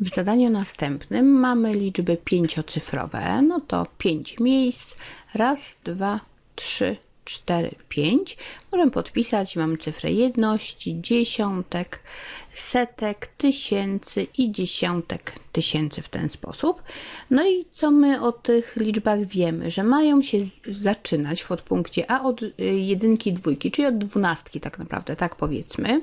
W zadaniu następnym mamy liczby pięciocyfrowe, no to pięć miejsc, raz, dwa, trzy, cztery, pięć. Możemy podpisać, mamy cyfrę jedności, dziesiątek, setek, tysięcy i dziesiątek tysięcy w ten sposób. No i co my o tych liczbach wiemy? Że mają się zaczynać w podpunkcie A od y, jedynki, dwójki, czyli od dwunastki tak naprawdę, tak powiedzmy.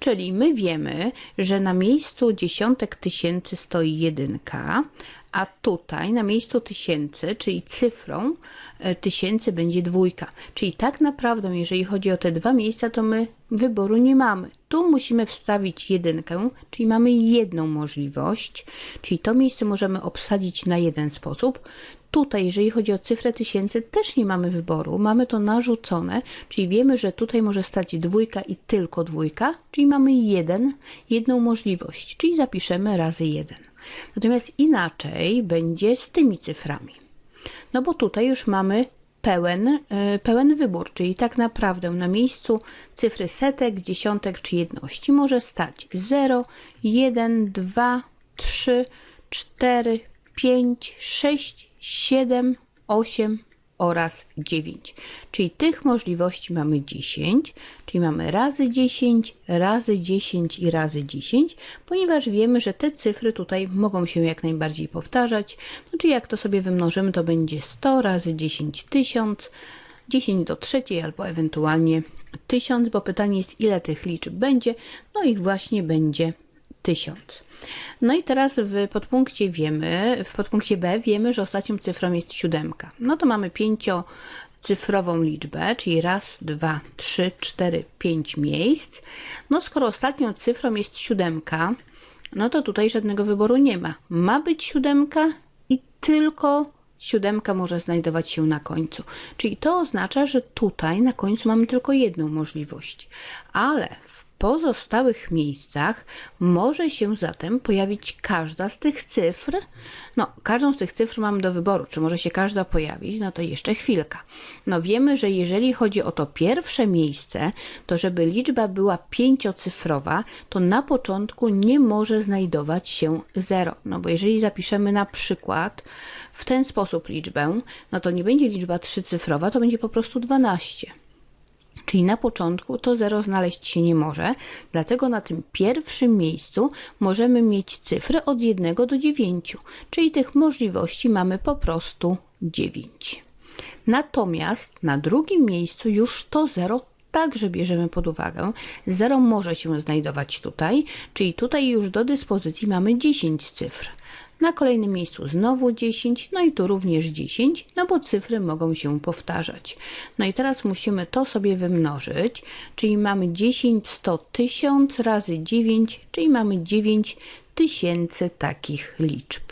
Czyli my wiemy, że na miejscu dziesiątek tysięcy stoi jedynka, a tutaj na miejscu tysięcy, czyli cyfrą e, tysięcy będzie dwójka. Czyli tak naprawdę, jeżeli chodzi o te dwa miejsca, to my wyboru nie mamy. Tu musimy wstawić jedynkę, czyli mamy jedną możliwość, czyli to miejsce możemy obsadzić na jeden sposób. Tutaj, jeżeli chodzi o cyfrę tysięcy, też nie mamy wyboru, mamy to narzucone, czyli wiemy, że tutaj może stać dwójka i tylko dwójka, czyli mamy jeden, jedną możliwość, czyli zapiszemy razy jeden. Natomiast inaczej będzie z tymi cyframi. No bo tutaj już mamy pełen, e, pełen wybór, czyli tak naprawdę na miejscu cyfry setek, dziesiątek czy jedności może stać 0, 1, 2, 3, 4, 5, 6, 7, 8 oraz 9. Czyli tych możliwości mamy 10, czyli mamy razy 10, razy 10 i razy 10, ponieważ wiemy, że te cyfry tutaj mogą się jak najbardziej powtarzać. Czyli jak to sobie wymnożymy, to będzie 100 razy 10 tysiąc, 10 do trzeciej albo ewentualnie 1000, bo pytanie jest ile tych liczb będzie, no i właśnie będzie 1000. No i teraz w podpunkcie wiemy, w podpunkcie B wiemy, że ostatnią cyfrą jest siódemka. No to mamy pięciocyfrową liczbę, czyli raz, dwa, trzy, cztery, pięć miejsc. No skoro ostatnią cyfrą jest siódemka, no to tutaj żadnego wyboru nie ma. Ma być siódemka i tylko siódemka może znajdować się na końcu. Czyli to oznacza, że tutaj na końcu mamy tylko jedną możliwość. Ale w pozostałych miejscach może się zatem pojawić każda z tych cyfr. No, każdą z tych cyfr mamy do wyboru. Czy może się każda pojawić? No to jeszcze chwilka. No wiemy, że jeżeli chodzi o to pierwsze miejsce, to żeby liczba była pięciocyfrowa, to na początku nie może znajdować się 0. No bo jeżeli zapiszemy na przykład w ten sposób liczbę, no to nie będzie liczba trzycyfrowa, to będzie po prostu 12. Czyli na początku to 0 znaleźć się nie może, dlatego na tym pierwszym miejscu możemy mieć cyfry od 1 do 9, czyli tych możliwości mamy po prostu 9. Natomiast na drugim miejscu już to 0 także bierzemy pod uwagę. 0 może się znajdować tutaj, czyli tutaj już do dyspozycji mamy 10 cyfr. Na kolejnym miejscu znowu 10, no i tu również 10, no bo cyfry mogą się powtarzać. No i teraz musimy to sobie wymnożyć, czyli mamy 10, 100, 1000 razy 9, czyli mamy 9 tysięcy takich liczb.